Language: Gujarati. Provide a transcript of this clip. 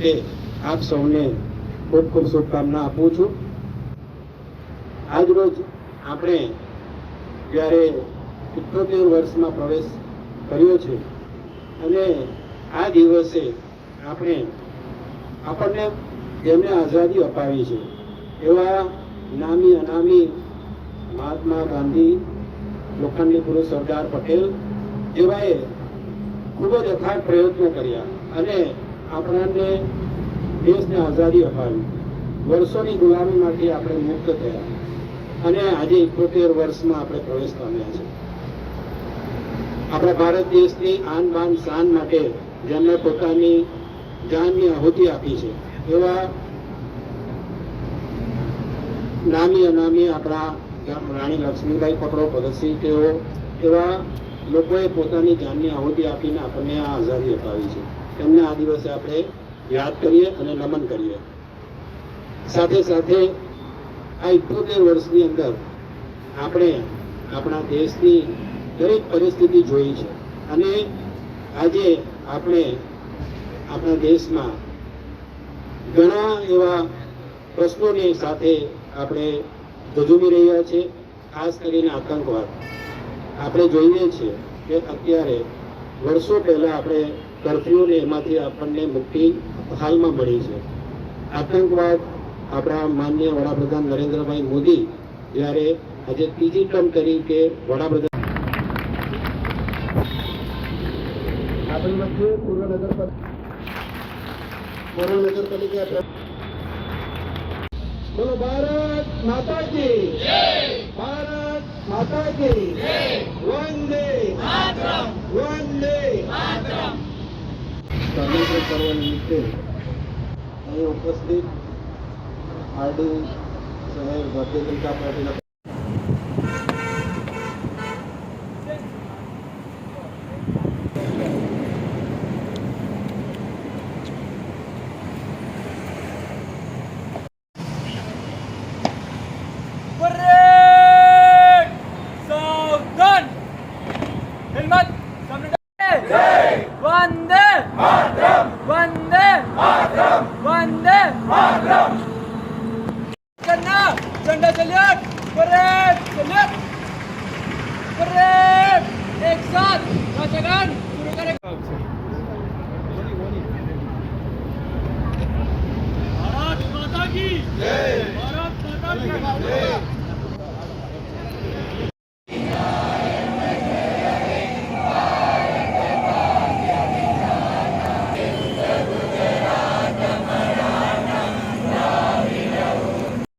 નિમિત્તે આપ સૌને ખૂબ ખૂબ શુભકામના આપું છું. આજરોજ આપણે જ્યારે ઇઠ્ઠોતેર વર્ષમાં પ્રવેશ કર્યો છે અને આ દિવસે આપણે આપણને જેમને આઝાદી અપાવી છે. એવા નામી અનામી મહાત્મા ગાંધી, લોખંડી પુરુષ સરદાર પટેલ એવાએ ખૂબ જ અથાગ પ્રયત્નો કર્યા અને આપણને દેશને આઝાદી અપાવી. વર્ષોની ગુલામીમાંથી આપણે મુક્ત થયા. અને આજે ઇકોતેર વર્ષમાં આપણે પ્રવેશ પામ્યા છે. આપણા ભારત દેશની આન બાન શાન માટે જેમણે પોતાની જાનની આહુતિ આપી છે, એવા નામી અનામી આપણા રાણી લક્ષ્મીબાઈ પકડો ભગતસિંહ તેઓ, એવા લોકોએ પોતાની જાનની આહુતિ આપીને આપણને આ આઝાદી અપાવી છે. તેમને આ દિવસે આપણે યાદ કરીએ અને નમન કરીએ. સાથે સાથે આ ઇઠ્ઠોતેર વર્ષની અંદર આપણે આપણા દેશની દરેક પરિસ્થિતિ જોઈ છે. અને આજે આપણે આપણા દેશમાં ઘણા એવા પ્રશ્નોની સાથે આપણે ઝઝૂમી રહ્યા છે ખાસ કરીને આતંકવાદ. આપણે જોઈએ છીએ કે અત્યારે વર્ષો પહેલા આપણે કરફ્યુને એમાંથી આપણને મુક્તિ હાલમાં મળી છે. આતંકવાદ આપણા માનનીય વડાપ્રધાન નરેન્દ્રભાઈ મોદી જ્યારે આજે ત્રીજી ટર્મ તરીકે વડાપ્રધાન આપણી વચ્ચે પૂર્વ નગરપાલિકા પૂર્વ નગરપાલિકા બોલો, ભારત માતા કી ભારત માતા કી વંદે વંદે સ્વાતંત્ર્ય પર્વ નિમિત્તે અહીં ઉપસ્થિત આરડી શહેર ભારતીય જનતા પાર્ટીના Parade! હિંમત વંદે માતરમ વંદે માતરમ વંદે માતરમ કરના ઝંડા ચલ્યાટ પરેડ ચલ્યાટ પરેડ ભારત માતા